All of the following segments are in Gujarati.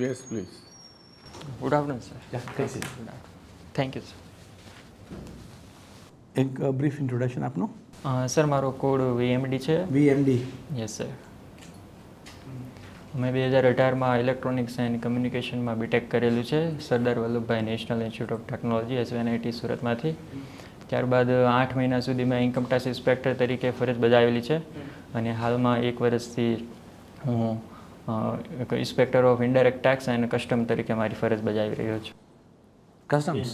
Yes, please. Good afternoon, sir Yeah, કઈ છે થેન્ક યુ સર એક બ્રીફ ઇન્ટ્રોડક્શન આપનું સર મારો કોડ વીએમડી છે વીએમડી યસ સર મેં બે હજાર અઢારમાં ઇલેક્ટ્રોનિક્સ એન્ડ કમ્યુનિકેશનમાં બીટેક કરેલું છે Sardar Vallabhbhai national institute of technology SVNIT સુરતમાંથી. ત્યારબાદ આઠ મહિના સુધી મેં ઇન્કમ ટેક્સ ઇન્સ્પેક્ટર તરીકે ફરજ બજાવેલી છે. અને હાલમાં એક વર્ષથી હું inspector of indirect tax and custom તરીકે મારી ફરજ બજાવી રહ્યો છું. Customs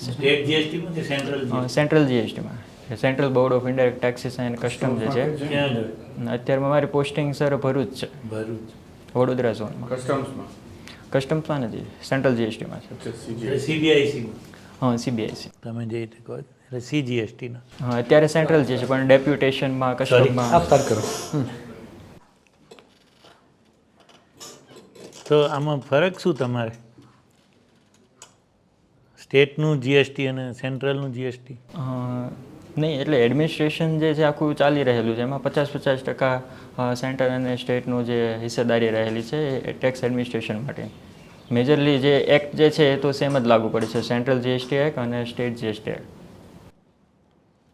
state central જીએસટીમાં central board of indirect taxes and custom જે છે. અત્યારમાં મારી પોસ્ટિંગ સર ભરૂચ છે. ભરૂચ. વડોદરા ઝોનમાં કસ્ટમ્સમાં કસ્ટમ્સમાં નથી સેન્ટ્રલ જીએસટીમાં છે. સીબીઆઈસીમાં હા સીબીઆઈસી તમે જે રીતે કહો એટલે સીજીએસટીના હા અત્યારે સેન્ટ્રલ જે છે પણ ડેપ્યુટેશનમાં કસ્ટમમાં કરો. તો આમાં ફરક શું તમારે? સ્ટેટનું જીએસટી અને સેન્ટ્રલનું જીએસટી નહીં એટલે એડમિનિસ્ટ્રેશન જે છે આખું ચાલી રહેલું છે. એમાં પચાસ પચાસ ટકા સેન્ટર અને સ્ટેટનું જે હિસ્સેદારી રહેલી છે એ ટેક્સ એડમિનિસ્ટ્રેશન માટે. મેજરલી જે એક્ટ જે છે એ તો સેમ જ લાગુ પડે છે. સેન્ટ્રલ જીએસટી એક્ટ અને સ્ટેટ જીએસટી એક્ટ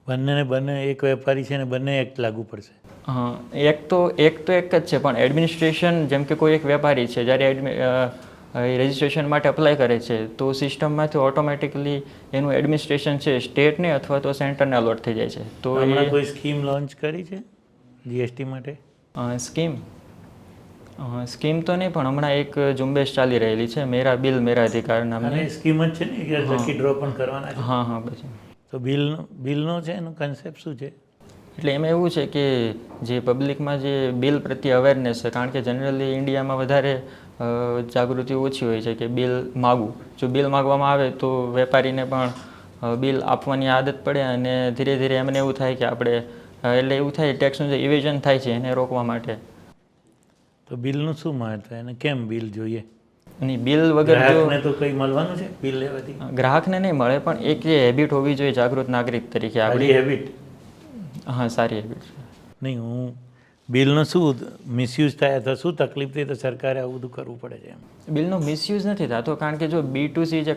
બંનેને બંને એક વેપારી છે ને બંને એક્ટ લાગુ પડશે. હા એક તો એક તો એક જ છે પણ એડમિનિસ્ટ્રેશન જેમ કે કોઈ એક વેપારી છે જ્યારે એડમિ રજિસ્ટ્રેશન માટે અપ્લાય કરે છે તો સિસ્ટમમાંથી ઓટોમેટિકલી એનું એડમિનિસ્ટ્રેશન છે સ્ટેટને અથવા તો સેન્ટરને અલોટ થઈ જાય છે. તો હમણાં કોઈ સ્કીમ લોન્ચ કરી છે જીએસટી માટે? સ્કીમ સ્કીમ તો નહીં પણ હમણાં એક ઝુંબેશ ચાલી રહેલી છે મેરા બિલ મેરા અધિકાર નામની. સ્કીમ જ છે ને લકી ડ્રો પણ કરવાના છે? હા હા પછી. તો બિલનો બિલનો છે એનો કન્સેપ્ટ શું છે? એટલે એમાં એવું છે કે જે પબ્લિકમાં જે બિલ પ્રત્યે અવેરનેસ છે કારણ કે જનરલી ઇન્ડિયામાં વધારે જાગૃતિ ઓછી હોય છે કે બિલ માગવું. જો બિલ માગવામાં આવે તો વેપારીને પણ બિલ આપવાની આદત પડે અને ધીરે ધીરે એમને એવું થાય કે આપણે એટલે એવું થાય ટેક્સનું જે ઇવેઝન થાય છે એને રોકવા માટે. તો બિલનું શું મહત્વ એને કેમ બિલ જોઈએ? નહીં બિલ વગર ગ્રાહકને તો કંઈ મળવાનું છે બિલ લેવાથી? ગ્રાહકને નહીં મળે પણ એક જે હેબિટ હોવી જોઈએ જાગૃત નાગરિક તરીકે. આપણી હેબિટ હા સારી હેબિટ છે. નહીં હું બિલનો શું મિસયુઝ થાય અથવા શું તકલીફ થઈ તો સરકારે આવું બધું કરવું પડે છે એમ. બિલનો મિસયુઝ નથી થતો કારણ કે જો બી ટુ સી જે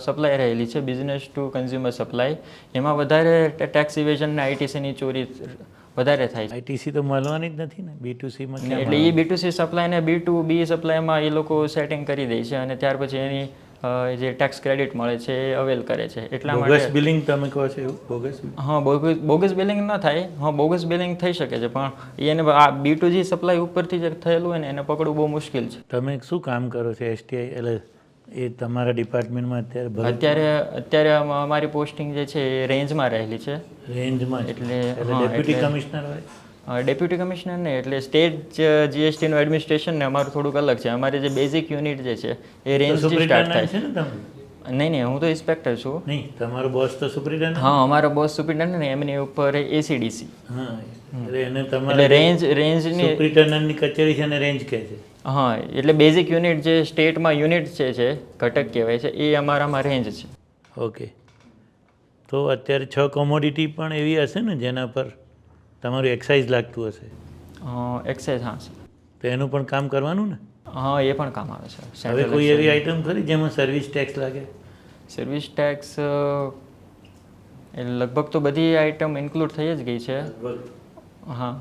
સપ્લાય રહેલી છે બિઝનેસ ટુ કન્ઝ્યુમર સપ્લાય એમાં વધારે ટેક્સ ઇવેઝન ને આઈટીસીની ચોરી વધારે થાય છે. આઈટીસી તો મળવાની જ નથી ને બી ટુ સીમાં એટલે એ બી ટુ સી સપ્લાય ને બી ટુ બી સપ્લાયમાં એ લોકો સેટિંગ કરી દે છે અને ત્યાર પછી એની જે ટેક્સ ક્રેડિટ મળે છે એ અવેલ કરે છે. એટલા બોગસ માટે બિલિંગ તમે કહો છો બોગસ હા બોગસ બોગસ બિલિંગ ન થાય. હા બોગસ બિલિંગ થઈ શકે છે પણ એને આ બી ટુ જી સપ્લાય ઉપરથી જે થયેલું હોય ને એને પકડવું બહુ મુશ્કેલ છે. તમે શું કામ કરો છો એસટીઆઈ એટલે એ તમારા ડિપાર્ટમેન્ટમાં અત્યારે અત્યારે અત્યારે અમારી પોસ્ટિંગ જે છે એ રેન્જમાં રહેલી છે. રેન્જમાં એટલે, ડેપ્યુટી કમિશનર હોય? ડેપ્યુટી કમિશનર ને એટલે સ્ટેટ જીએસટીનું એડમિનિસ્ટ્રેશન ને અમારું થોડુંક અલગ છે. અમારી જે બેઝિક યુનિટ જે છે એ રેન્જ રેન્જથી સ્ટાર્ટ થાય. છે ને નહીં નહીં હું તો ઇન્સ્પેક્ટર છું. નહીં તમારો બોસ તો સુપ્રિન્ટેન્ડન્ટ હા અમારો બોસ સુપ્રિન્ટેન્ડન્ટ ને એમની ઉપર એસીડીસી હા એટલે એને તમારે રેન્જ રેન્જની સુપ્રિન્ટેન્ડન્ટની કચેરી છે ને રેન્જ કહે છે. હા એટલે બેઝિક યુનિટ જે સ્ટેટમાં યુનિટ છે છે ઘટક કહેવાય છે એ અમારામાં રેન્જ છે. ઓકે. તો અત્યારે છ કોમોડિટી પણ એવી હશે ને જેના પર તમારું એક્સાઇઝ લાગતું હશે? એક્સાઇઝ હા સર તો એનું પણ કામ કરવાનું ને? હા એ પણ કામ આવે છે હવે કોઈ એવી આઈટમ ખરી જેમાં સર્વિસ ટેક્સ લાગે? સર્વિસ ટેક્સ લગભગ તો બધી આઇટમ ઇન્ક્લુડ થઈ જ ગઈ છે. હા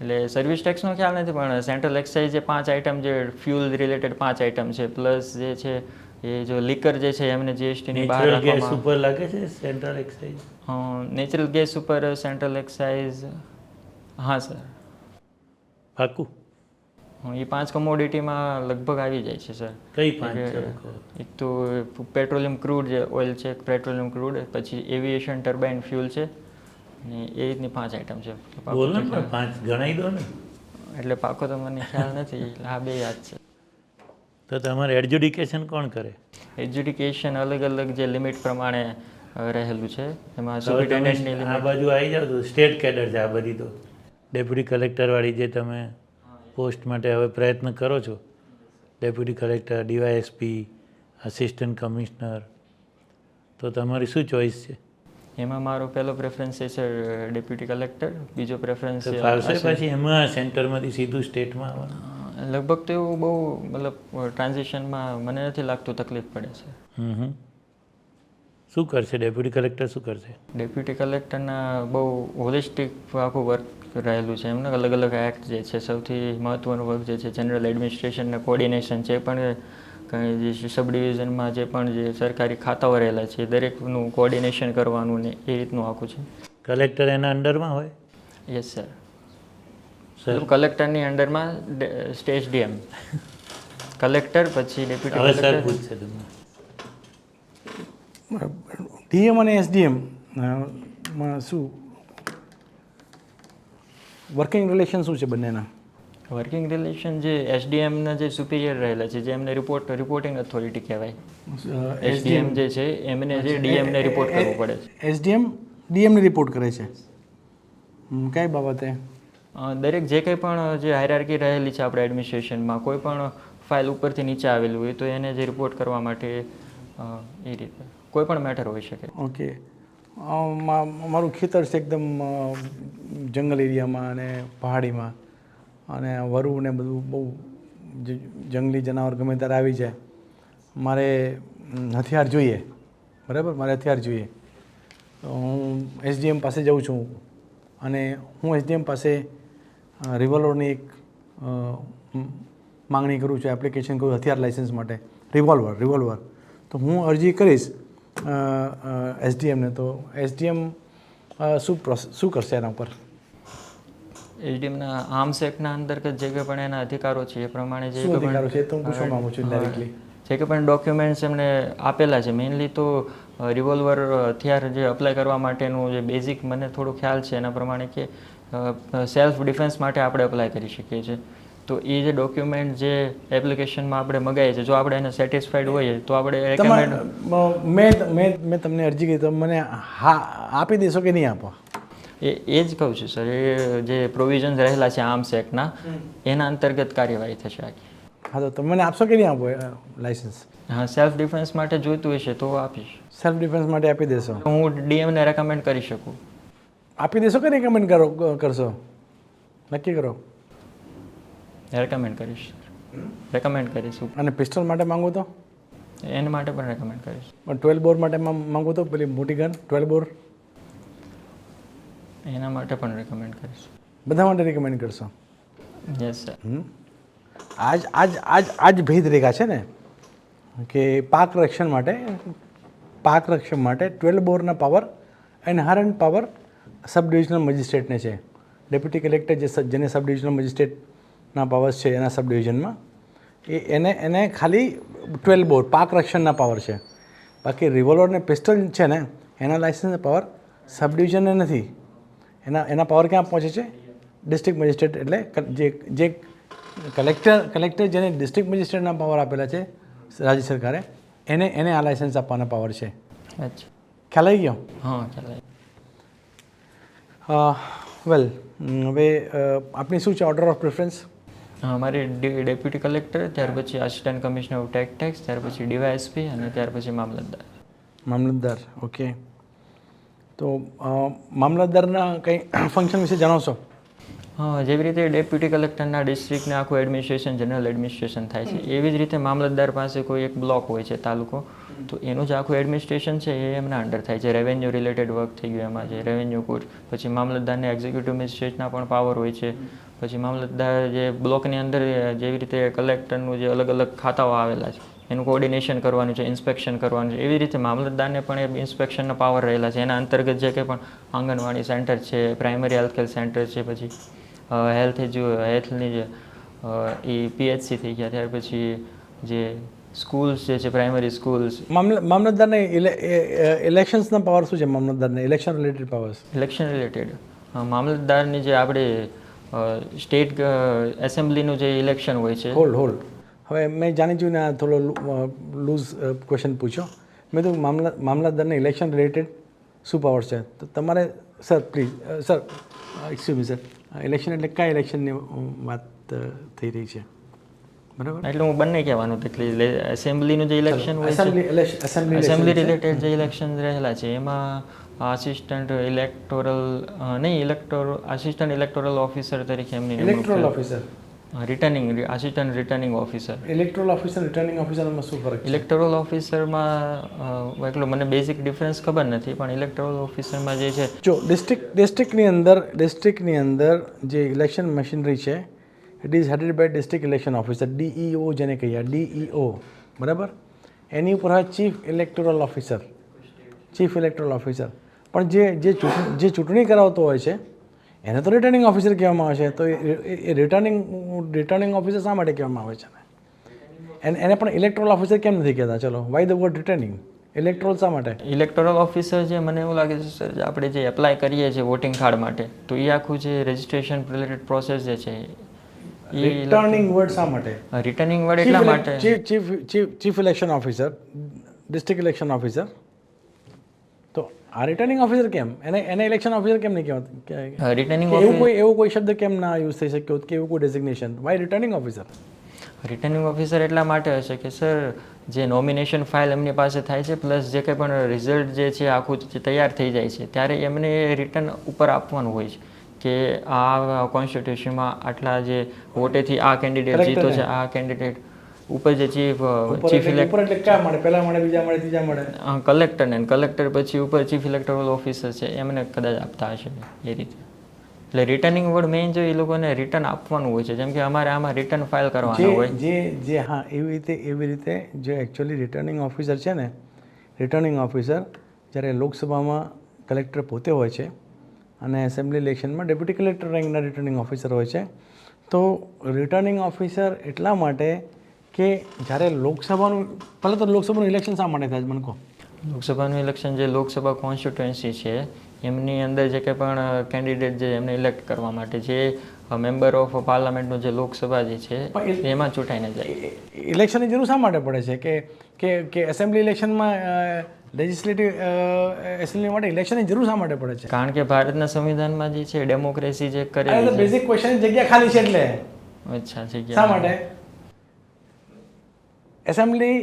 એટલે સર્વિસ ટેક્સનો ખ્યાલ નથી પણ સેન્ટ્રલ એક્સાઇઝ જે પાંચ આઇટમ જે ફ્યુલ રિલેટેડ પાંચ આઇટમ છે પ્લસ જે છે એ જો લિકર જે છે એમને જીએસટીની બહાર નેચરલ ગેસ ઉપર લાગે છે સેન્ટ્રલ એક્સાઇઝ નેચરલ ગેસ ઉપર સેન્ટ્રલ એક્સાઇઝ હા સર. પાકું એ પાંચ કમોડિટીમાં લગભગ આવી જાય છે સર. કઈ પાંચ. એક તો પેટ્રોલિયમ ક્રૂડ જે ઓઇલ છે પેટ્રોલિયમ ક્રૂડ પછી એવિએશન ટર્બાઇન ફ્યુલ છે ને એ રીતની પાંચ આઇટમ છે. બોલો ને પાંચ ગણાઈ દો ને. એટલે પાકો તો મને ખ્યાલ નથી હા આ બે યાદ છે. તો તમારે એડજ્યુડિકેશન કોણ કરે? એડ્યુડિકેશન અલગ અલગ જે લિમિટ પ્રમાણે રહેલું છે. એમાં સુપ્રિન્ટેન્ડન્ટની આ બાજુ આવી જાવ તો સ્ટેટ કેડર છે આ બધી તો. ડેપ્યુટી કલેક્ટરવાળી જે તમે પોસ્ટ માટે હવે પ્રયત્ન કરો છો. Deputy collector DYSP assistant commissioner તો તમારી શું ચોઈસ છે? એમાં મારો પહેલો પ્રેફરન્સ છે સર ડેપ્યુટી કલેક્ટર. બીજો પ્રેફરન્સ ફાવશે પછી એમાં સેન્ટરમાંથી સીધું સ્ટેટમાં આવવાનું? લગભગ તો એવું બહુ મતલબ ટ્રાન્ઝેક્શનમાં મને નથી લાગતું તકલીફ પડે છે હમ હમ. શું કરશે? ડેપ્યુટી કલેક્ટર શું કરશે? ડેપ્યુટી કલેક્ટરના બહુ હોલિસ્ટિક આખું વર્ક રહેલું છે. એમને અલગ અલગ એક્ટ જે છે સૌથી મહત્ત્વનું વર્ગ જે છે જનરલ એડમિનિસ્ટ્રેશનને કોર્ડિનેશન છે પણ કંઈ જે સબ ડિવિઝનમાં જે પણ જે સરકારી ખાતાઓ રહેલા છે દરેકનું કોર્ડિનેશન કરવાનું ને એ રીતનું આખું છે. કલેક્ટર એના અંડરમાં હોય? યસ સર સર કલેક્ટરની અંડરમાં સ્ટેજ ડીએમ કલેક્ટર પછી ડેપ્યુટી હવે સર કલેક્ટર ડીએમ અને એસડીએમમાં શું વર્કિંગ રિલેશન શું છે બંનેના? વર્કિંગ રિલેશન જે એસડીએમના જે સુપિરિયર રહેલા છે જે એમને રિપોર્ટ રિપોર્ટિંગ ઓથોરિટી કહેવાય. એસડીએમ જે છે એમને જે ડીએમને રિપોર્ટ કરવો પડે છે. એસડીએમ ડીએમને રિપોર્ટ કરે છે? કઈ બાબતે? દરેક જે કંઈ પણ જે હાયરાર્કી રહેલી છે આપણે એડમિનિસ્ટ્રેશનમાં કોઈ પણ ફાઇલ ઉપરથી નીચે આવેલું હોય તો એને જે રિપોર્ટ કરવા માટે એ રીતે. કોઈ પણ મેટર હોઈ શકે. ઓકે અ, મા- મારું ખેતર છે એકદમ જંગલ એરિયામાં અને પહાડીમાં. અને વરુ ને બધું બહુ જંગલી જનાવર ગમે ત્યારે આવી જાય. મારે હથિયાર જોઈએ. બરાબર? મારે હથિયાર જોઈએ. તો હું એસડીએમ પાસે જાઉં છું. અને હું એસડીએમ પાસે રિવોલ્વરની એક માંગણી કરું છું. એપ્લિકેશન કરું હથિયાર લાઇસન્સ માટે. Revolver revolver. તો હું અરજી કરીશ. એસડીએમને તો એસડીએમ શું પ્રોસેસ શું કરશે એના ઉપર? એસડીએમના આર્મ્સ એક્ટના અંતર્ગત જે કંઈ પણ એના અધિકારો છે એ પ્રમાણે જે અધિકારો છે તો હું પૂછવા માંગુ છું ડાયરેક્ટલી જે કંઈ પણ ડોક્યુમેન્ટ્સ એમને આપેલા છે મેઇનલી તો રિવોલ્વર હથિયાર જે અપ્લાય કરવા માટેનું જે બેઝિક મને થોડો ખ્યાલ છે એના પ્રમાણે કે સેલ્ફ ડિફેન્સ માટે આપણે અપ્લાય કરી શકીએ છીએ. તો એ જે ડોક્યુમેન્ટ જે એપ્લિકેશનમાં આપણે મગાવીએ છીએ જો આપણે એને સેટિસ્ફાઈડ હોઈએ તો આપણે મેં મેં મેં તમને અરજી કરી તો મને હા આપી દેશો કે નહીં આપો? એ એ જ કહું છું સર એ જે પ્રોવિઝન્સ રહેલા છે આર્મ્સ એક્ટના એના અંતર્ગત કાર્યવાહી થશે આખી. હા તો તમે મને આપશો કે નહીં આપો લાઇસન્સ હા સેલ્ફ ડિફેન્સ માટે જોઈતું હશે તો આપીશ. સેલ્ફ ડિફેન્સ માટે આપી દેશો? હું ડીએમને રેકમેન્ડ કરી શકું. આપી દેશો કે રેકમેન્ડ કરો કરશો? નક્કી કરો? રેકમેન્ડ કરીશ. રેકમેન્ડ કરીશ અને પિસ્ટલ માટે માંગુ તો? એના માટે પણ રેકમેન્ડ કરીશ. પણ ટ્વેલ્વ બોર માટે માંગુ તો પેલી મોટી ગન ટ્વેલ્વ બોર? એના માટે પણ રેકમેન્ડ કરીશ. બધા માટે રિકમેન્ડ કરશો? Yes sir. આજ આજ આજ આજ ભેદ રેખા છે ને કે પાક રક્ષણ માટે પાક રક્ષણ માટે ટ્વેલ્વ બોરના પાવર એન્ડ હારન પાવર સબ ડિવિઝનલ મજિસ્ટ્રેટને છે. ડેપ્યુટી કલેક્ટર જે જેને સબ ડિવિઝનલ મજિસ્ટ્રેટના પાવર્સ છે એના સબ ડિવિઝનમાં એ એને એને ખાલી ટ્વેલ્વ બોર પાક રક્ષણના પાવર છે. બાકી રિવોલ્વર ને પિસ્ટલ છે ને એના લાઇસન્સ પાવર સબ ડિવિઝનને નથી. એના એના પાવર ક્યાં પહોંચે છે? ડિસ્ટ્રિક્ટ મેજિસ્ટ્રેટ એટલે જે જે કલેક્ટર કલેક્ટર જેને ડિસ્ટ્રિક્ટ મેજિસ્ટ્રેટના પાવર આપેલા છે રાજ્ય સરકારે એને એને આ લાઇસન્સ આપવાના પાવર છે. અચ્છા. ખ્યાલ આવી ગયો? હા વેલ હવે આપણી શું છે? ઓર્ડર ઓફ પ્રેફરન્સ અમારે ડેપ્યુટી કલેક્ટર ત્યાર પછી assistant commissioner of tech tax ત્યાર પછી ડીવાયએસપી અને ત્યાર પછી મામલતદાર. મામલતદાર ઓકે. તો મામલતદારના કંઈ ફંક્શન વિશે જણાવશો? હા જેવી રીતે ડેપ્યુટી કલેક્ટરના ડિસ્ટ્રિક્ટને આખું એડમિનિસ્ટ્રેશન જનરલ એડમિનિસ્ટ્રેશન થાય છે એવી જ રીતે મામલતદાર પાસે કોઈ એક બ્લોક હોય છે તાલુકો તો એનું જે આખું એડમિનિસ્ટ્રેશન છે એ એમના અંડર થાય છે. રેવન્યુ રિલેટેડ વર્ક થઈ ગયું એમાં જે રેવન્યુ કોર્ટ પછી મામલતદારને એક્ઝિક્યુટિવ મેજિસ્ટ્રેટના પણ પાવર હોય છે પછી મામલતદાર જે બ્લોકની અંદર જેવી રીતે કલેક્ટરનું જે અલગ અલગ ખાતાઓ આવેલા છે એનું કોર્ડિનેશન કરવાનું છે ઇન્સ્પેક્શન કરવાનું છે એવી રીતે મામલતદારને પણ એ ઇન્સ્પેક્શનના પાવર રહેલા છે. એના અંતર્ગત જે કંઈ પણ આંગણવાડી સેન્ટર છે પ્રાઇમરી હેલ્થ કેર સેન્ટર છે પછી હેલ્થ એજ્યુ હેલ્થની જે એ પીએચસી થઈ ગયા ત્યાર પછી જે સ્કૂલ્સ જે છે પ્રાઇમરી સ્કૂલ્સ મામલ મામલતદારને ઇલેક્શન્સના પાવર શું છે? મામલતદારને election related powers election related મામલતદારની જે આપણે સ્ટેટ એસેમ્બલીનું જે ઇલેક્શન હોય છે. હોલ્ડ હોલ્ડ હવે મેં જાણી જોઈને આ થોડો લૂઝ ક્વેશ્ચન પૂછ્યો. મેં તો મામલા મામલતદારને ઇલેક્શન રિલેટેડ શું પાવર છે? તો તમારે sir please sir excuse me sir election એટલે કયા ઇલેક્શનની વાત થઈ રહી છે? બરાબર? એટલે હું બંને કહેવાનું હતું એસેમ્બલીનું જે ઇલેક્શન હોય છે એસેમ્બલી રિલેટેડ જે ઇલેક્શન રહેલા છે એમાં આસિસ્ટન્ટ ઇલેક્ટોરલ નહીં ઇલેક્ટોર આસિસ્ટન્ટ ઇલેક્ટોરલ ઓફિસર તરીકે એમની electoral. Officer returning assistant returning officer electoral officer returning ઓફિસરમાં શું ફરક ઇલેક્ટોરલ ઓફિસરમાં એટલો મને બેઝિક ડિફરન્સ ખબર નથી પણ ઇલેક્ટોરલ ઓફિસરમાં જે છે જો ડિસ્ટ્રિક્ટ ડિસ્ટ્રિક્ટની અંદર ડિસ્ટ્રિક્ટની અંદર જે ઇલેક્શન મશીનરી છે it is headed by district election officer DEO જેને કહીએ ડીઈઓ બરાબર? એની ઉપર chief electoral officer chief electoral officer પણ જે જે ચૂંટણી જે ચૂંટણી કરાવતો હોય છે એને તો રિટર્નિંગ ઓફિસર કહેવામાં આવે છે. તો એ રિટર્નિંગ રિટર્નિંગ ઓફિસર શા માટે કહેવામાં આવે છે? એને એને પણ ઇલેક્ટ્રોલ ઓફિસર કેમ નથી કહેતા? ચલો why the word returning electoral શા માટે? ઇલેક્ટોરલ ઓફિસર જે મને એવું લાગે છે સર આપણે જે એપ્લાય કરીએ છીએ વોટિંગ કાર્ડ માટે તો એ આખું જે રજિસ્ટ્રેશન રિલેટેડ પ્રોસેસ જે છે એ રિટર્નિંગ વર્ડ શા માટે? રિટર્નિંગ વર્ડ એટલા માટે chief chief chief election officer district election officer આ રિટર્નિંગ ઓફિસર કેમ? એને એને ઇલેક્શન ઓફિસર કેમ નહીં કહેવાતું? રિટર્નિંગ એવું કોઈ એવું કોઈ શબ્દ કેમ ના યુઝ થઈ શક્યો? કે એવું કોઈ designation why returning officer returning officer એટલા માટે હશે કે સર જે નોમિનેશન ફાઇલ એમની પાસે થાય છે પ્લસ જે કંઈ પણ રિઝલ્ટ જે છે આખું જે તૈયાર થઈ જાય છે ત્યારે એમને રિટર્ન ઉપર આપવાનું હોય છે. કે આ કોન્સ્ટિટ્યુશનમાં આટલા જે વોટેથી આ કેન્ડિડેટ જીતો છે આ કેન્ડિડેટ ઉપર જે ચીફ ચીફ ઉપર એટલે કયા મળે? પહેલા મળે બીજા મળે ત્રીજા મળે? કલેક્ટર ને કલેક્ટર પછી ઉપર ચીફ ઇલેક્ટોરલ ઓફિસર છે એમને કદાચ આપતા હશે એ રીતે. એટલે રિટર્નિંગ વર્ડ મેઇન જો એ લોકોને રિટર્ન આપવાનું હોય છે જેમ કે અમારે આમાં રિટર્ન ફાઇલ કરવાનું હોય. જે જે હા એવી રીતે એવી રીતે જે એકચ્યુઅલી રિટર્નિંગ ઓફિસર છે ને રિટર્નિંગ ઓફિસર જ્યારે લોકસભામાં કલેક્ટર પોતે હોય છે અને એસેમ્બલી ઇલેક્શનમાં ડેપ્યુટી કલેક્ટર રેન્કના રિટર્નિંગ ઓફિસર હોય છે તો રિટર્નિંગ ઓફિસર એટલા માટે કે જ્યારે લોકસભાનું પહેલાં તો લોકસભાનું ઇલેક્શન શા માટે થાય મને કહો. લોકસભાનું ઇલેક્શન જે લોકસભા કોન્સ્ટિટ્યુએન્સી છે એમની અંદર જે કંઈ પણ કેન્ડિડેટ જે એમને ઇલેક્ટ કરવા માટે જે મેમ્બર ઓફ પાર્લામેન્ટનું જે લોકસભા જે છે એમાં ચૂંટાઈને જાય. ઇલેક્શનની જરૂર શા માટે પડે છે? કે કે કે એસેમ્બલી ઇલેક્શનમાં લેજિસ્લેટિવ એસેમ્બલી માટે ઇલેક્શનની જરૂર શા માટે પડે છે? કારણ કે ભારતના સંવિધાનમાં જે છે ડેમોક્રેસી જે કરે બેઝિક ક્વેશ્ચન જગ્યા ખાલી છે એટલે. અચ્છા જગ્યા. શા માટે? એસેમ્બલી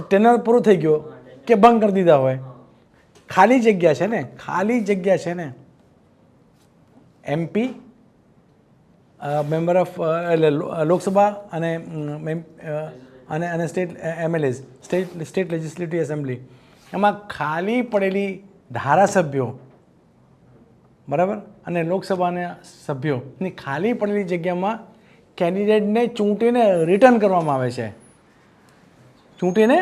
ટેનર પૂરું થઈ ગયો કે બંધ કરી દીધા હોય. ખાલી જગ્યા છે ને, ખાલી જગ્યા છે ને. એમપી મેમ્બર ઓફ એટલે લોકસભા અને અને અને state MLAs, state state legislative assembly. એમાં ખાલી પડેલી ધારાસભ્યો, બરાબર? અને લોકસભાના સભ્યોની ખાલી પડેલી જગ્યામાં કેન્ડિડેટને ચૂંટીને રિટર્ન કરવામાં આવે છે. ચૂંટીને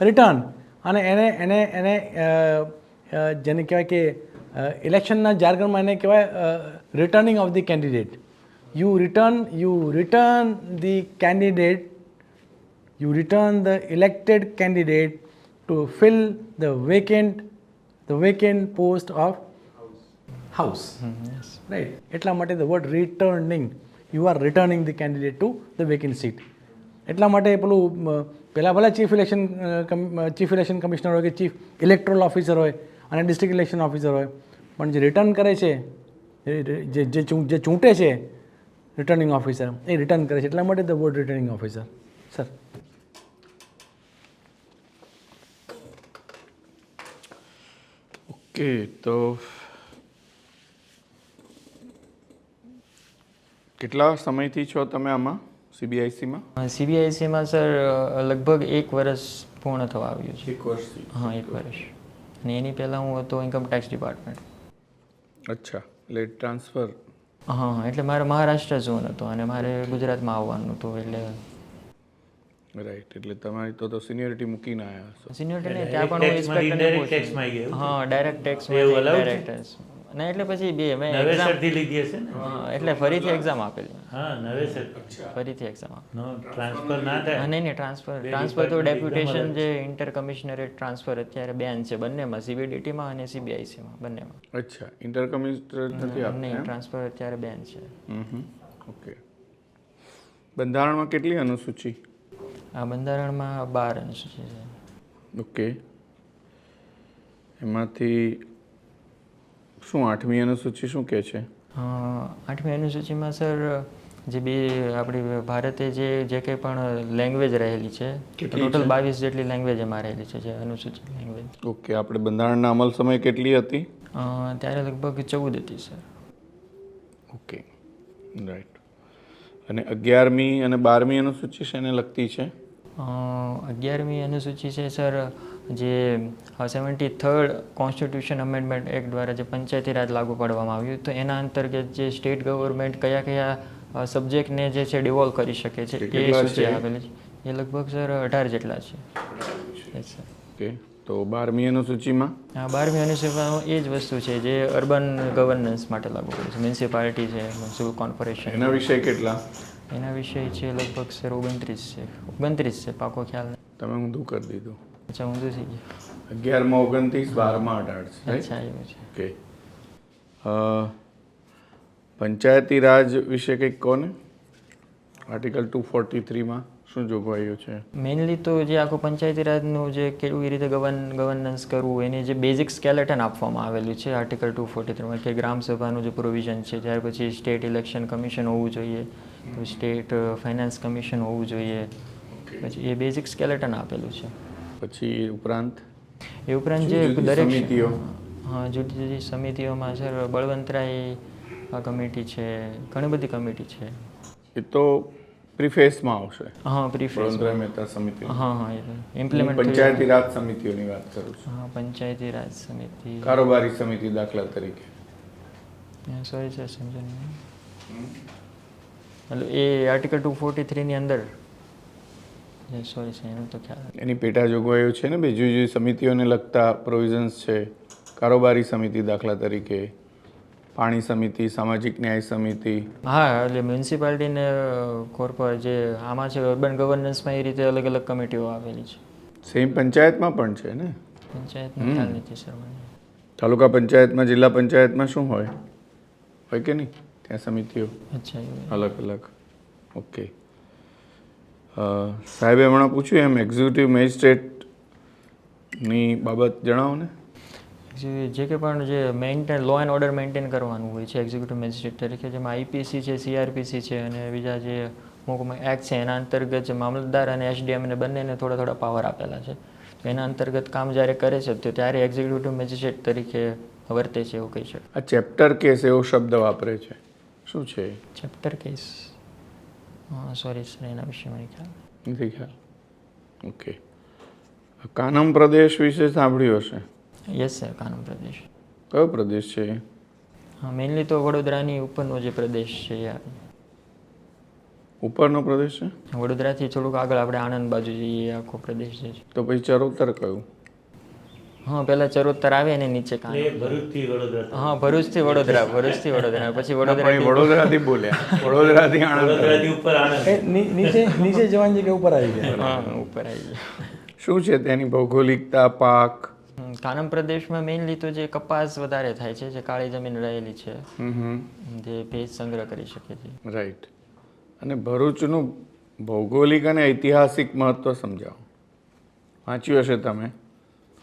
રિટર્ન અને એને એને એને જેને કહેવાય કે ઇલેક્શનના જાર્ગનમાં એને કહેવાય returning of the candidate you return you return the candidate you return the elected candidate to fill the vacant the vacant post of house right એટલા માટે the word returning you are returning the candidate to the vacant seat એટલા માટે પેલું પહેલા ભલે chief election chief election commissioner હોય કે ચીફ ઇલેક્ટ્રોલ ઓફિસર હોય અને ડિસ્ટ્રિક્ટ ઇલેક્શન ઓફિસર હોય, પણ જે રિટર્ન કરે છે જે જે જે ચૂંટે છે રિટર્નિંગ ઓફિસર એ રિટર્ન કરે છે. એટલા માટે the word returning officer sir okay તો કેટલા સમયથી છો તમે આમાં? સીબીઆઈસીમાં? સીબીઆઈસીમાં સર લગભગ એક વર્ષ પૂર્ણ થવા આવ્યું છે. એક વર્ષથી? હા એક વર્ષ. અને એની પહેલાં હું હતો ઇન્કમ ટેક્સ ડિપાર્ટમેન્ટ અચ્છા એટલે ટ્રાન્સફર હા હા એટલે મારે મહારાષ્ટ્ર ઝોન હતો અને મારે ગુજરાતમાં આવવાનું હતું એટલે રાઈટ એટલે તમારી તો તો સિનિયરિટી મૂકીને આવ્યા છો સિનિયરિટી ને ત્યાં પણ હું ઇન્સ્પેક્ટર પૂછ્યું. આવી ગયું. હા ડાયરેક્ટ ટેક્સ એવું allowed છે? ડાયરેક્ટ ના એટલે પછી બે મેં એક્ઝામ નવેસરથી લીધી હશે ને? એટલે ફરીથી એક્ઝામ આપેલી. હા નવેસર ફરીથી એક્ઝામ ટ્રાન્સફર ના થાય. નહીં નહીં ટ્રાન્સફર ટ્રાન્સફર તો ડેપ્યુટેશન જે ઇન્ટર કમિશનરેટ ટ્રાન્સફર અત્યારે બેન છે બંનેમાં સીબીડીટીમાં અને સીબીઆઈસીમાં બંનેમાં. અચ્છા ઇન્ટર કમિશનરેટ નથી નહીં ટ્રાન્સફર અત્યારે બેન છે. Hmm okay. બંધારણમાં કેટલી અનુસૂચિ? આ બંધારણમાં બાર અનુસૂચિ છે. ઓકે. એમાંથી શું આઠમી અનુસૂચિ શું કહે છે? આઠમી અનુસૂચિમાં સર જે બે આપણી ભારતે જે જે કંઈ પણ લેંગ્વેજ રહેલી છે ટોટલ બાવીસ જેટલી લેંગ્વેજ એમાં રહેલી છે જે અનુસૂચિત લેંગ્વેજ ઓકે આપણે બંધારણના અમલ સમય કેટલી હતી? ત્યારે લગભગ ચૌદ હતી સર. ઓકે રાઈટ અને અગિયારમી અને બારમી અનુસૂચિ એને લગતી છે? અગિયારમી અનુસૂચિ છે સર જે seventy third constitution amendment act દ્વારા જે પંચાયતી રાજ લાગુ પાડવામાં આવ્યું તો એના અંતર્ગત જે સ્ટેટ ગવર્મેન્ટ કયા કયા સબ્જેક્ટને જે છે ડિવોલ્વ કરી શકે છે એ સૂચિ છે? આપેલી છે? એ લગભગ સર અઢાર જેટલા છે. ઓકે તો બારમી અનુસૂચિમાં? હા બારમી અનુસૂચિમાં એ જ વસ્તુ છે જે અર્બન ગવર્નન્સ માટે લાગુ પડે છે. મ્યુનિસિપાલિટી છે મ્યુનિસિપલ કોર્પોરેશન એના વિશે કેટલા? એના વિષય છે લગભગ સર ઓગણત્રીસ છે. ઓગણત્રીસ છે પાકો ખ્યાલ. તમે ઊંધું કરી દીધું. અચ્છા ઊંધું થઈ ગયું અગિયારમાં ઓગણત્રીસ બારમાં અઢાર છે અચ્છા એવું છે. ઓકે પંચાયતી રાજ વિશે કંઈક કહો ને? આર્ટિકલ ટુ ફોર્ટી થ્રીમાં શું જોગવાઈઓ છે? મેઇનલી તો જે આખું પંચાયતી રાજનું જે કેવી રીતે ગવર્ન ગવર્નન્સ કરવું એની જે બેઝિક સ્કેલેટન આપવામાં આવેલું છે આર્ટિકલ ટુ ફોર્ટી થ્રીમાં કે ગ્રામસભાનું જે પ્રોવિઝન છે ત્યાર પછી સ્ટેટ ઇલેક્શન કમિશન હોવું જોઈએ સ્ટેટ ફાઇનાન્સ કમિશન હોવું જોઈએ. પછી એ બેઝિક સ્કેલેટન આપેલું છે. પછી ઉપરાંત એ ઉપરાંત જે દરેક સમિતિઓ. હા જુદી જુદી સમિતિઓમાં સર બળવંતરાય કમિટી છે ઘણી બધી કમિટી છે. એ તો પ્રિફેસમાં આવશે? હા પ્રિફેસ. બળવંતરાય મહેતા સમિતિ હા હા ઇમ્પ્લિમેન્ટ પંચાયતી રાજ સમિતિઓની વાત કરું છું. હા પંચાયતી રાજ સમિતિ. કારોબારી સમિતિ દાખલા તરીકે. સોરી સર સમજણ મતલબ એ આર્ટિકલ ટુ ફોર્ટી થ્રીની અંદર સોરી સર એનું તો ખ્યાલ એની પેટા જોગવાઈઓ છે ને બીજી જુદી સમિતિઓને લગતા પ્રોવિઝન્સ છે. કારોબારી સમિતિ દાખલા તરીકે પાણી સમિતિ સામાજિક ન્યાય સમિતિ. હા એટલે મ્યુનિસિપાલિટીને કોર્પોરેટ જે આમાં છે અર્બન ગવર્નન્સમાં એ રીતે અલગ અલગ કમિટીઓ આવેલી છે. સેમ પંચાયતમાં પણ છે ને? પંચાયત ખ્યાલ નથી સર મને. તાલુકા પંચાયતમાં જિલ્લા પંચાયતમાં શું હોય? હોય કે નહીં? ત્યાં સમિતિઓ? અચ્છા અલગ અલગ. ઓકે સાહેબે હમણાં પૂછ્યું એમ એક્ઝિક્યુટિવ મેજિસ્ટ્રેટની બાબત જણાવો ને. જે- કે પણ જે maintain law and order maintain કરવાનું હોય છે એક્ઝિક્યુટિવ મેજિસ્ટ્રેટ તરીકે જેમાં આઈપીસી છે સીઆરપીસી છે અને બીજા જે અમુક એક્ટ છે એના અંતર્ગત જે મામલતદાર અને એસડીએમ ને બંનેને થોડા થોડા પાવર આપેલા છે. તો એના અંતર્ગત કામ જ્યારે કરે છે તો ત્યારે એક્ઝિક્યુટિવ મેજિસ્ટ્રેટ તરીકે વર્તે છે એવું કહી શકાય. આ ચેપ્ટર કેસ એવો શબ્દ વાપરે છે. શું છે ચેપ્ટર કેસ સોરી સર એના વિશે મને ખ્યાલ નથી. ખ્યાલ. ઓકે કાનમ પ્રદેશ વિશે સાંભળ્યું હશે? યસ સર કાનમ પ્રદેશ. કયો પ્રદેશ છે હા મેઇનલી તો વડોદરાની ઉપરનો જે પ્રદેશ છે ઉપરનો પ્રદેશ છે? વડોદરાથી થોડુંક આગળ આપણે આણંદ બાજુ જઈએ આખો પ્રદેશ છે. તો પછી ચરોતર કયું? હા પેલા ચરોતર આવે ને નીચે ભરૂચથી વડોદરા હા ભરૂચથી વડોદરા ભરૂચથી વડોદરા. પછી વડોદરા વડોદરાથી બોલ્યા. વડોદરાથી આણંદ વડોદરાથી ઉપર નીચે નીચે જવાની જગ્યાએ ઉપર આવી ગયા. હા ઉપર આવી ગયા. શું છે તેની ભૌગોલિકતા પાક? હમ, કાનમ પ્રદેશમાં મેઇનલી તો જે કપાસ વધારે થાય છે જે કાળી જમીન રહેલી છે જે ભેજ સંગ્રહ કરી શકે છે. રાઈટ અને ભરૂચનું ભૌગોલિક અને ઐતિહાસિક મહત્વ સમજાવો. વાંચ્યું હશે તમે?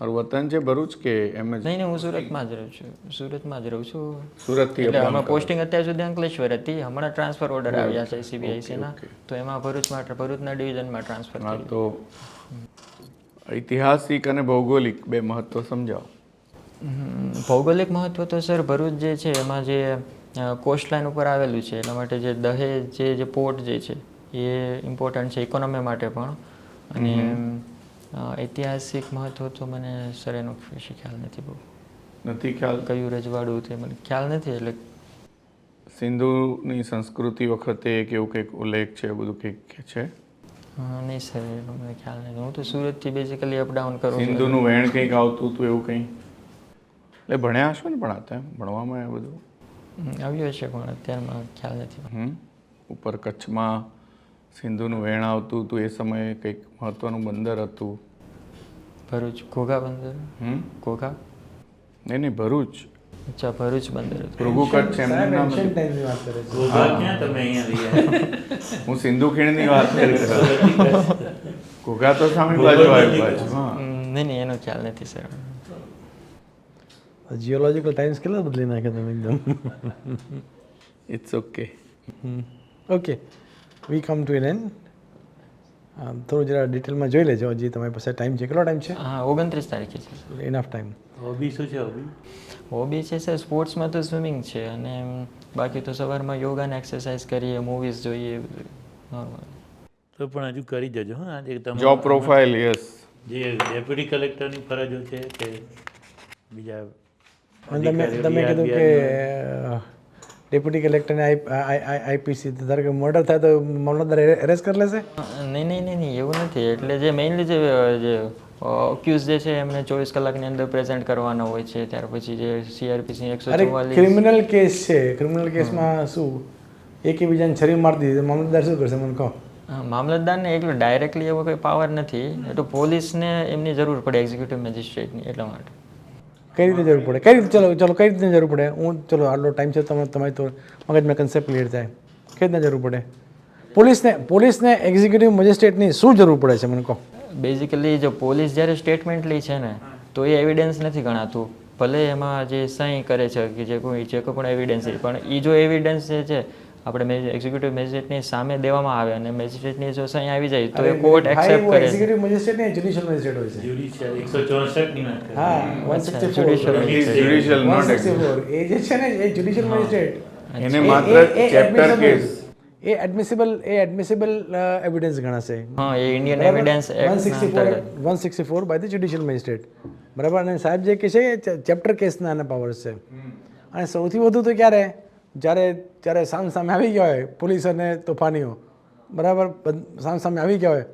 મારું વતન છે ભરૂચ કે એમ જ? નહીં નહીં હું સુરતમાં જ રહું છું. સુરતમાં જ રહું છું. સુરતથી એટલે કરો. પોસ્ટિંગ અત્યાર સુધી અંકલેશ્વર હતી. હમણાં ટ્રાન્સફર ઓર્ડર આવ્યા છે સીબીઆઈસીના તો એમાં ભરૂચમાં ભરૂચના ડિવિઝનમાં ટ્રાન્સફર હા તો ઐતિહાસિક અને ભૌગોલિક બે મહત્વ સમજાવો. ભૌગોલિક મહત્વ તો સર ભરૂચ જે છે એમાં જે કોસ્ટ લાઇન ઉપર આવેલું છે એના માટે જે દહેજ જે જે પોર્ટ જે છે એ ઇમ્પોર્ટન્ટ છે ઇકોનોમી માટે પણ. અને ઐતિહાસિક મહત્વ તો મને સર એનો વિશે ખ્યાલ નથી બહુ. નથી ખ્યાલ? કયું રજવાડું તે મને ખ્યાલ નથી એટલે સિંધુની સંસ્કૃતિ વખતે કે એવું કંઈક ઉલ્લેખ છે બધું કંઈક છે? નહીં સર એનો મને ખ્યાલ નથી. હું તો સુરતથી બેઝિકલી અપડાઉન કરું સિંધુનું વેણ કંઈક આવતું હતું એવું કંઈ? એટલે ભણ્યા હશો ને પણ અત્યારે ભણવામાં આ બધું? આવ્યું હશે છે પણ અત્યારમાં ખ્યાલ નથી. ઉપર કચ્છમાં સિંધુનું વેણ આવતું હતું એ સમયે કંઈક મહત્વનું બંદર હતું. ભરૂચ ઘોઘા બંદર? હમ? ઘોઘા? નહીં નહીં ભરૂચ. અચ્છા ભરૂચ બંદર હતું. ભૃગુ કચ્છ એમનું નામ છે. ઘોઘા ક્યાં તમે અહીંયા હું સિંધુ ખીણની વાત કરી રહ્યો ઘોઘા તો સામે બાજુ આવ્યું હા. નહીં નહીં એનો ખ્યાલ નથી સર જીઓલોજીકલ ટાઈમ્સ કેટલા બદલી નાખ્યા તમે એકદમ? It's okay okay we come to an an થોડું જરા ડિટેલમાં જોઈ લેજો. હજી તમારી પાસે ટાઈમ છે. કેટલો ટાઈમ છે? હા ઓગણત્રીસ તારીખે છે ઇનફ ટાઈમ હોબી શું છે હોબી હોબી છે સર સ્પોર્ટ્સમાં તો સ્વિમિંગ છે અને બાકી તો સવારમાં યોગા ને એક્સરસાઇઝ કરીએ મૂવીઝ જોઈએ નોર્મલ તો પણ હજુ કરી દેજો હા. આજે તમે જોબ પ્રોફાઇલ યસ જે ડેપ્યુટી કલેક્ટરની ફરજો છે કે બીજા તમે તમે કીધું કે ડેપ્યુટી કલેક્ટરને આઈપીસી ધારો કે મર્ડર થાય તો મામલતદાર એરેસ્ટ કરી લેશે? નહીં નહીં નહીં એવું નથી. એટલે જે મેઇનલી જે જે અક્યુઝ જે છે એમને ચોવીસ કલાકની અંદર પ્રેઝન્ટ કરવાનો હોય છે. ત્યાર પછી જે સીઆરપીસી એકસો ચુમ્માલીસ ક્રિમિનલ કેસ છે. ક્રિમિનલ કેસમાં શું? એકબીજાને છરી મારી દીધી મામલતદાર શું કરશે? મને કહો. મામલતદારને એટલું ડાયરેક્ટલી એવો કોઈ પાવર નથી. એ તો પોલીસને એમની જરૂર પડે એક્ઝિક્યુટિવ મેજિસ્ટ્રેટની એટલા માટે. કઈ રીતે જરૂર પડે? કઈ રીતે? ચલો ચલો, કઈ રીતે જરૂર પડે? હું, ચલો, આટલો ટાઈમ છે તમે તમારી તો મગજમાં કન્સેપ્ટ ક્લિયર થાય. કઈ રીતના જરૂર પડે? પોલીસને પોલીસને એક્ઝિક્યુટિવ મેજિસ્ટ્રેટની શું જરૂર પડે છે, મને કહો? બેઝિકલી જો પોલીસ જ્યારે સ્ટેટમેન્ટ લે છે ને, તો એ એવિડન્સ નથી ગણાતું. ભલે એમાં જે સહી કરે છે કે જે કોઈ જે કોઈ પણ એવિડન્સ પણ એ જો એવિડન્સ જે છે આપણે એક્ઝિક્યુટિવ મેજિસ્ટ્રેટની સામે દેવામાં આવે અને મેજિસ્ટ્રેટની જો સહી આવી જાય તો એ કોર્ટ એક્સેપ્ટ કરે એક્ઝિક્યુટિવ મેજિસ્ટ્રેટ ને જ્યુડિશિયલ મેજિસ્ટ્રેટ હોય છે. જ્યુડિશિયલ 164 ની વાત. હા one sixty four judicial judicial not એ જે છે ને એ જ્યુડિશિયલ મેજિસ્ટ્રેટ એને માત્ર ચેપ્ટર કેસ એ એડમિસિબલ એ એડમિસિબલ એવિડન્સ ગણાશે. હા એ Indian evidence one sixty four one sixty four by the judicial magistrate બરાબર? અને સાહેબ જે કહે છે એ ચેપ્ટર કેસના આના પાવર્સ છે. અને સૌથી વધુ તો ક્યારે? જ્યારે જ્યારે સામ સામે આવી ગયા હોય પોલીસ અને તોફાનીઓ બરાબર? બધ- સામ સામે આવી ગયા હોય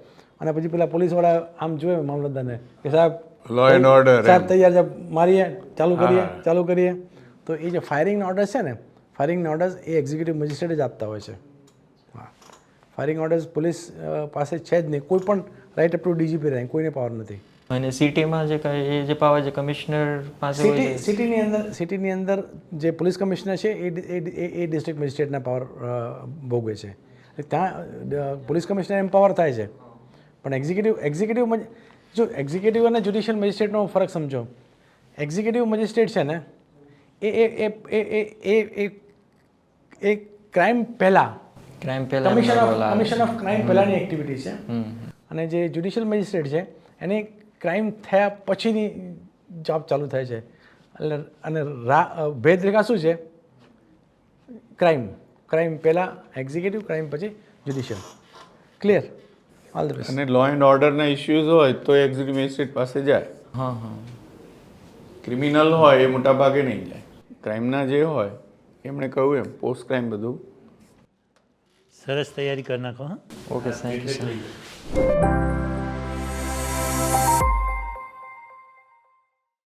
અને પછી પેલા પોલીસવાળા આમ જોયે મામલતદારને કે સાહેબ લો એન્ડ ઓર્ડર સાહેબ તૈયાર છે મારીએ ચાલુ કરીએ ચાલુ કરીએ. તો એ જે ફાયરિંગના ઓર્ડર્સ છે ને ફાયરિંગના ઓર્ડર્સ એ એક્ઝિક્યુટિવ મેજિસ્ટ્રેટ જ આપતા હોય છે. ફાયરિંગ ઓર્ડર્સ પોલીસ પાસે છે જ નહીં. કોઈ પણ right up to DGP rank કોઈને પાવર નથી. અને સિટીમાં જે એ જે પાવર જે કમિશનર પાસે સિટી સિટીની અંદર સિટીની અંદર જે પોલીસ કમિશનર છે એ એ ડિસ્ટ્રિક્ટ મેજિસ્ટ્રેટના પાવર ભોગવે છે. ત્યાં પોલીસ કમિશનર એમ્પાવર થાય છે. પણ એક્ઝિક્યુટિવ એક્ઝિક્યુટિવ જો એક્ઝિક્યુટિવ અને જ્યુડિશિયલ મેજિસ્ટ્રેટનો ફરક સમજો. એક્ઝિક્યુટિવ મેજિસ્ટ્રેટ છે ને એ એ એ એ એ એ એ ક્રાઇમ પહેલા ક્રાઇમ પહેલા commission of commission of crime પહેલાંની એક્ટિવિટી છે. અને જે જ્યુડિશિયલ મેજિસ્ટ્રેટ છે એની ક્રાઇમ થયા પછીની જોબ ચાલુ થાય છે. એટલે અને રા ભેદરેખા શું છે? ક્રાઇમ ક્રાઇમ પહેલાં એક્ઝિક્યુટિવ ક્રાઇમ પછી judicial clear all the best અને લો એન્ડ ઓર્ડરના ઇસ્યુઝ હોય તો એક્ઝિક્યુટિવ મેજિસ્ટ્રેટ પાસે જાય. હા હા. ક્રિમિનલ હોય એ મોટા ભાગે નહીં જાય. ક્રાઇમના જે હોય એમણે કહ્યું એમ પોસ્ટ ક્રાઇમ બધું. સરસ તૈયારી કરી નાખો હા. Okay thank you sir